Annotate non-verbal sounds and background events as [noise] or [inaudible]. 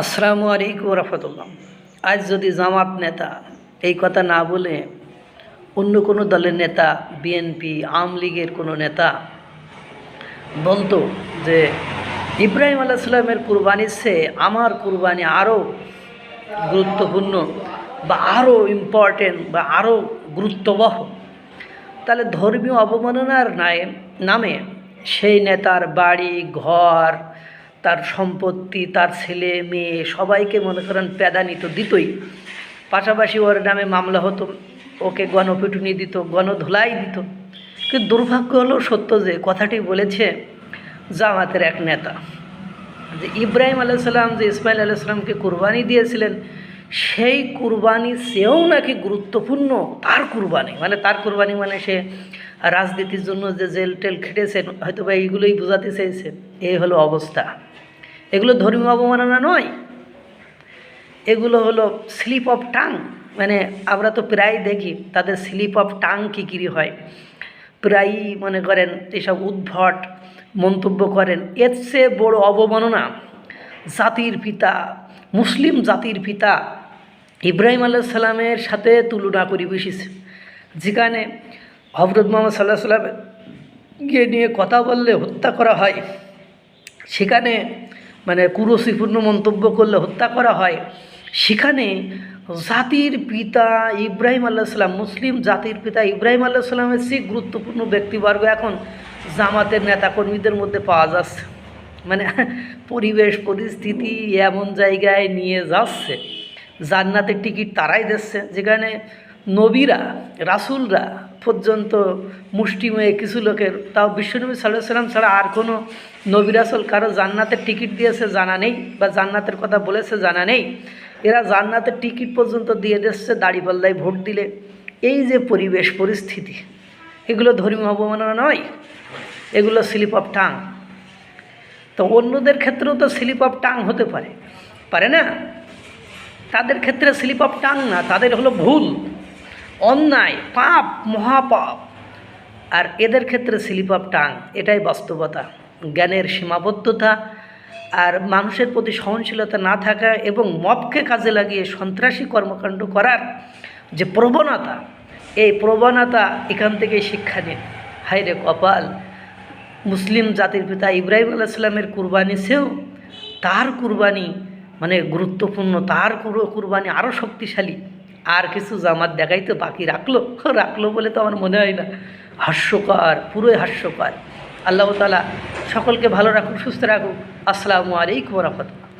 আসসালামু আলাইকুম রহমতুল্লাহ। আজ যদি জামাত নেতা এই কথা না বলে অন্য কোনো দলের নেতা বিএনপি আওয়ামী লীগের কোনো নেতা বলতো যে, ইব্রাহিম আলাইসাল্লামের কুরবানির চেয়ে আমার কুরবানি আরও গুরুত্বপূর্ণ বা আরও ইম্পর্টেন্ট বা আরও গুরুত্ববহ। তাহলে ধর্মীয় অবমাননার নামে সেই নেতার বাড়ি, ঘর তার সম্পত্তি, তার ছেলে, মেয়ে, সবাইকে মনে করেন প্যাদানি তো দিতই। পাশাপাশি ওর নামে মামলা হতো, ওকে গণপিটুনি দিত, গণধোলাই দিত। কিন্তু দুর্ভাগ্য হলো সত্য যে কথাটি বলেছে জামাতের এক নেতা, যে ইব্রাহিম আলাইসাল্লাম যে ইসমাইল আলাইসাল্লামকে কুরবানি দিয়েছিলেন, সেই কুরবানি সেও নাকি গুরুত্বপূর্ণ, তার কুরবানি। মানে তার কুরবানি মানে সে রাজনীতির জন্য যে জেল টেল খেটেছেন হয়তো বা এইগুলোই বোঝাতে চেয়েছে। এই হলো অবস্থা। এগুলো ধর্মীয় অবমাননা নয়। এগুলো হলো স্লিপ অফ টাং। মানে আমরা তো প্রায় দেখি তাদের স্লিপ অফ টাং কী কী হয়। প্রায়ই মনে করেন এসব উদ্ভট মন্তব্য করেন। এর চেয়ে বড় অবমাননা জাতির পিতা, মুসলিম জাতির পিতা ইব্রাহিম আল্লাহ সাল্লামের সাথে তুলনা করি বসেছে যেখানে হজরত মোহাম্মদ সাল্লাহ সাল্লামকে নিয়ে কথা বললে হত্যা করা হয়, সেখানে মানে কুরসিপূর্ণ মন্তব্য করলে হত্যা করা হয়। সেখানে জাতির পিতা ইব্রাহিম আল্লাহ সাল্লাম মুসলিম জাতির পিতা ইব্রাহিম আল্লাহ সাল্লামের সেই গুরুত্বপূর্ণ ব্যক্তিবর্গ এখন জামাতের নেতাকর্মীদের মধ্যে পাওয়া যাচ্ছে। মানে পরিবেশ, পরিস্থিতি এমন জায়গায় নিয়ে যাচ্ছে। জান্নাতের টিকিট তারাই দিচ্ছে। যেখানে নবীরা, রাসুলরা পর্যন্ত মুষ্টিময়ে কিছু লোকের, তাও বিশ্বনবী সাল্লাহ সাল্লাম ছাড়া আর কোনো নবী রাসুল কারও জান্নাতের টিকিট দিয়েছে জানা নেই বা জান্নাতের কথা বলেছে জানা নেই। এরা জান্নাতের টিকিট পর্যন্ত দিয়ে দিচ্ছে দাড়িপাল্লায় ভোট দিলে। এই যে পরিবেশ, পরিস্থিতি, এগুলো ধর্মীয় অবমাননা নয়, এগুলো স্লিপ অফ টাং তো অন্যদের ক্ষেত্রেও তো স্লিপ অফ টাং হতে পারে। পারে না? তাদের ক্ষেত্রে স্লিপ অফ টাং না, তাদের হলো ভুল। অন্যায়, পাপ, মহাপাপ। আর এদের ক্ষেত্রে স্লিপ অফ টাং এটাই বাস্তবতা। জ্ঞানের সীমাবদ্ধতা আর মানুষের প্রতি সহনশীলতা না থাকা এবং মবকে কাজে লাগিয়ে সন্ত্রাসী কর্মকাণ্ড করার যে প্রবণতা, এই প্রবণতা এখান থেকে শিক্ষা নিন। হাইরে কপাল! মুসলিম জাতির পিতা ইব্রাহিম আলাইসাল্লামের কুরবানি সেও তার কুরবানি মানে গুরুত্বপূর্ণ, তার কুর- কুরবানি আরও শক্তিশালী। আর কিছু জামাত দেখাই তো বাকি রাখল? [laughs] রাখল বলে তো আমার মনে হয় না। হাস্যকর, পুরোই হাস্যকর। আল্লাহ তালা সকলকে ভালো রাখুক, সুস্থ রাখুক। আসসালামু আলাইকুম রহমতুল্লাহ।